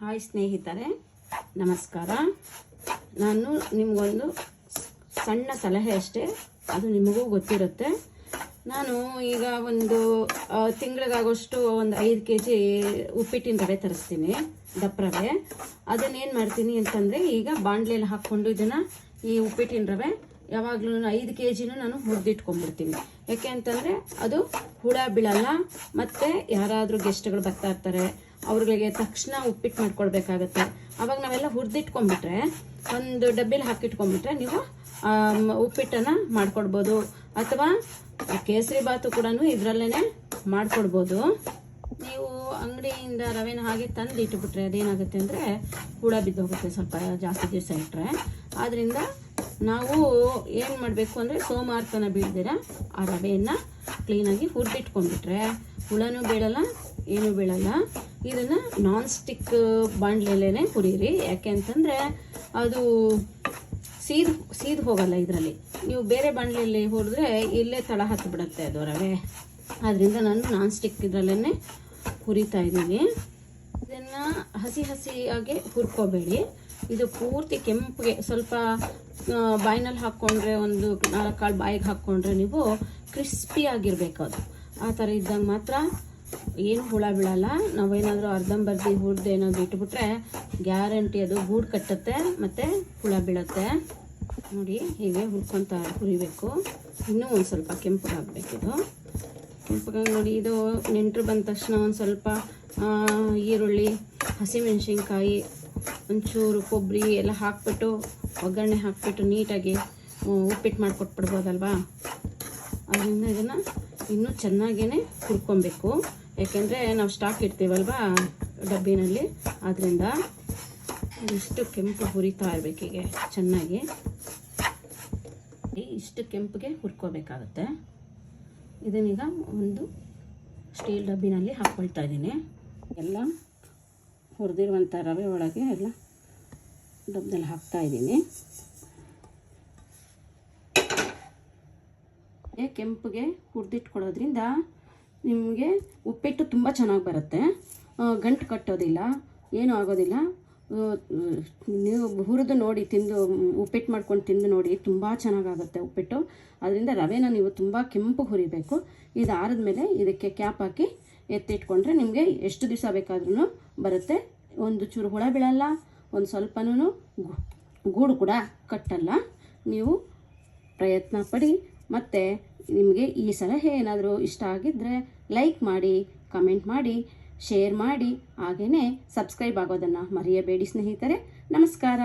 Hi ಸ್ನೇಹಿತರೆ, ನಮಸ್ಕಾರ. ನಾನು ನಿಮಗೊಂದು ಸಣ್ಣ ಸಲಹೆ ಅಷ್ಟೇ, ಅದು ನಿಮಗೂ ಗೊತ್ತಿರುತ್ತೆ. ನಾನು ಈಗ ಒಂದು ತಿಂಗಳಿಗಾಗೋಷ್ಟು ಒಂದು ಐದು ಕೆ ಜಿ ಉಪ್ಪಿಟ್ಟಿನ ರವೆ ತರಿಸ್ತೀನಿ ದಪ್ಪ ರವೆ ಅದನ್ನೇನು ಮಾಡ್ತೀನಿ ಅಂತಂದರೆ, ಈಗ ಬಾಣಲೆಯಲ್ಲಿ ಹಾಕ್ಕೊಂಡು ಇದನ್ನು ಈ ಉಪ್ಪಿಟ್ಟಿನ ರವೆ ಯಾವಾಗಲೂ ಐದು ಕೆ ಜಿನೂ ನಾನು ಹುರಿದಿಟ್ಕೊಂಡ್ಬಿಡ್ತೀನಿ ಯಾಕೆ ಅಂತಂದರೆ, ಅದು ಹುಳ, ಬೀಳಲ್ಲ, ಮತ್ತು ಯಾರಾದರೂ ಗೆಸ್ಟ್ಗಳು ಬರ್ತಾ ಇರ್ತಾರೆ ಅವ್ರಿಗೆ ತಕ್ಷಣ ಉಪ್ಪಿಟ್ಟು ಮಾಡ್ಕೊಳ್ಬೇಕಾಗತ್ತೆ ಅವಾಗ ನಾವೆಲ್ಲ ಹುರಿದಿಟ್ಕೊಂಡ್ಬಿಟ್ರೆ, ಒಂದು ಡಬ್ಬಿಲಿ ಹಾಕಿಟ್ಕೊಂಡ್ಬಿಟ್ರೆ ನೀವು ಉಪ್ಪಿಟ್ಟನ್ನು ಮಾಡ್ಕೊಡ್ಬೋದು. ಅಥವಾ ಕೇಸರಿ ಬಾತು ಕೂಡ ಇದರಲ್ಲೇ ಮಾಡ್ಕೊಡ್ಬೋದು. ನೀವು ಅಂಗಡಿಯಿಂದ ರವೆನ ಹಾಗೆ ತಂದು ಇಟ್ಬಿಟ್ರೆ ಅದೇನಾಗುತ್ತೆ ಅಂದರೆ ಹುಳ ಬಿದ್ದೋಗುತ್ತೆ ಸ್ವಲ್ಪ ಜಾಸ್ತಿ ದಿವಸ ಇಟ್ಟರೆ ಆದ್ದರಿಂದ ನಾವು ಏನು ಮಾಡಬೇಕು ಅಂದರೆ ಸೋಮಾರ್ತನ ಬೀಳ್ದಿರ ಆ ರವೆಯನ್ನು ಕ್ಲೀನಾಗಿ ಹುರಿದಿಟ್ಕೊಂಡ್ಬಿಟ್ರೆ. ಹುಳನೂ ಬೀಳಲ್ಲ, ಏನೂ ಬೀಳಲ್ಲ. ಇದನ್ನು ನಾನ್ ಸ್ಟಿಕ್ ಬಾಣಲೆಲೇ ಹುರಿರಿ ಯಾಕೆ ಅಂತಂದರೆ ಅದು ಸೀದ್ ಸೀದ್ ಹೋಗಲ್ಲ ಇದರಲ್ಲಿ. ನೀವು ಬೇರೆ ಬಾಣಲೆಯಲ್ಲಿ ಹುರಿದ್ರೆ ಇಲ್ಲೇ ತಳ ಹತ್ತು ಬಿಡುತ್ತೆ ಅದು ರವೆ. ಆದ್ದರಿಂದ ನಾನು ನಾನ್ ಸ್ಟಿಕ್ ಇದರಲ್ಲೇ ಹುರಿತಾ ಇದ್ದೀನಿ. ಇದನ್ನು ಹಸಿ ಹಸಿಯಾಗಿ ಹುರ್ಕೋಬೇಡಿ. ಇದು ಪೂರ್ತಿ ಕೆಂಪಿಗೆ ಸ್ವಲ್ಪ ಬಾಯಿನಲ್ಲಿ ಹಾಕ್ಕೊಂಡ್ರೆ ಒಂದು ನಾಲ್ಕು ಕಾಳು ಬಾಯಿಗೆ ಹಾಕ್ಕೊಂಡ್ರೆ ನೀವು ಕ್ರಿಸ್ಪಿ ಆಗಿರ್ಬೇಕು ಅದು. ಆ ಥರ ಇದ್ದಾಗ ಮಾತ್ರ ಏನು ಹುಳ ಬೀಳಲ್ಲ. ನಾವೇನಾದರೂ ಅರ್ಧಂಬರ್ಧಿ ಹುರಿದು ಏನಾದರೂ ಇಟ್ಬಿಟ್ರೆ ಗ್ಯಾರಂಟಿ ಅದು. ಗೂಡು ಕಟ್ಟುತ್ತೆ ಮತ್ತು ಹುಳ ಬೀಳುತ್ತೆ. ನೋಡಿ, ಹೀಗೆ ಹುರ್ಕೊಂತ ಹುರಿಬೇಕು. ಇನ್ನೂ ಒಂದು ಸ್ವಲ್ಪ ಕೆಂಪಗಾಗಬೇಕಿದು ಕೆಂಪಗಾಗಿ ನೋಡಿ, ಇದು ನೆಂಟರು ಬಂದ ತಕ್ಷಣ ಒಂದು ಸ್ವಲ್ಪ ಈರುಳ್ಳಿ, ಹಸಿಮೆಣಸಿನ್ಕಾಯಿ, ಒಂಚೂರು ಕೊಬ್ಬರಿ ಎಲ್ಲ ಹಾಕ್ಬಿಟ್ಟು, ಒಗ್ಗರಣೆ ಹಾಕ್ಬಿಟ್ಟು ನೀಟಾಗಿ ಉಪ್ಪಿಟ್ಟು ಮಾಡಿಕೊಟ್ಬಿಡ್ಬೋದಲ್ವಾ? ಅದರಿಂದ ಇದನ್ನು ಇನ್ನೂ ಚೆನ್ನಾಗೇ ಹುರ್ಕೊಬೇಕು. ಯಾಕೆಂದರೆ ನಾವು ಸ್ಟಾಕ್ ಇಡ್ತೀವಲ್ವ ಡಬ್ಬಿನಲ್ಲಿ. ಆದ್ದರಿಂದ ಇಷ್ಟು ಕೆಂಪು ಹುರಿತಾ ಇರ್ಬೇಕೀಗೆ ಚೆನ್ನಾಗಿ. ಇಷ್ಟು ಕೆಂಪಿಗೆ ಹುರ್ಕೋಬೇಕಾಗತ್ತೆ. ಇದನ್ನೀಗ ಒಂದು ಸ್ಟೀಲ್ ಡಬ್ಬಿನಲ್ಲಿ ಹಾಕ್ಕೊಳ್ತಾ ಇದ್ದೀನಿ. ಎಲ್ಲ ಹುರಿದಿರುವಂಥ ರವೆ ಒಳಗೆ ಎಲ್ಲ ಡಬ್ಬದಲ್ಲಿ ಹಾಕ್ತಾ ಇದ್ದೀನಿ. ಏ ಕೆಂಪಿಗೆ ಹುರಿದಿಟ್ಕೊಳ್ಳೋದ್ರಿಂದ ನಿಮಗೆ ಉಪ್ಪಿಟ್ಟು ತುಂಬ ಚೆನ್ನಾಗಿ ಬರುತ್ತೆ. ಗಂಟು ಕಟ್ಟೋದಿಲ್ಲ, ಏನೂ ಆಗೋದಿಲ್ಲ. ನೀವು ಹುರಿದು ನೋಡಿ, ತಿಂದು, ಉಪ್ಪಿಟ್ಟು ಮಾಡ್ಕೊಂಡು ತಿಂದು ನೋಡಿ, ತುಂಬ ಚೆನ್ನಾಗಾಗುತ್ತೆ ಉಪ್ಪಿಟ್ಟು. ಅದರಿಂದ ರವೆನ ನೀವು ತುಂಬ ಕೆಂಪು ಹುರಿಬೇಕು. ಇದು ಆರಿದ್ಮೇಲೆ ಇದಕ್ಕೆ ಕ್ಯಾಪ್ ಹಾಕಿ ಎತ್ತಿಟ್ಕೊಂಡ್ರೆ ನಿಮಗೆ ಎಷ್ಟು ದಿವಸ ಬೇಕಾದ್ರೂ ಬರುತ್ತೆ. ಒಂದು ಚೂರು ಹುಳ ಬೀಳಲ್ಲ, ಒಂದು ಸ್ವಲ್ಪನೂ ಗೂಡು ಕೂಡ ಕಟ್ಟಲ್ಲ. ನೀವು ಪ್ರಯತ್ನ ಪಡಿ ಮತ್ತು ನಿಮಗೆ ಈ ಸಲಹೆ ಏನಾದರೂ ಇಷ್ಟ ಆಗಿದ್ದರೆ ಲೈಕ್ ಮಾಡಿ ಕಮೆಂಟ್ ಮಾಡಿ ಶೇರ್ ಮಾಡಿ ಹಾಗೆಯೇ ಸಬ್ಸ್ಕ್ರೈಬ್ ಆಗೋದನ್ನು ಮರೆಯಬೇಡಿ ಸ್ನೇಹಿತರೆ. ನಮಸ್ಕಾರ.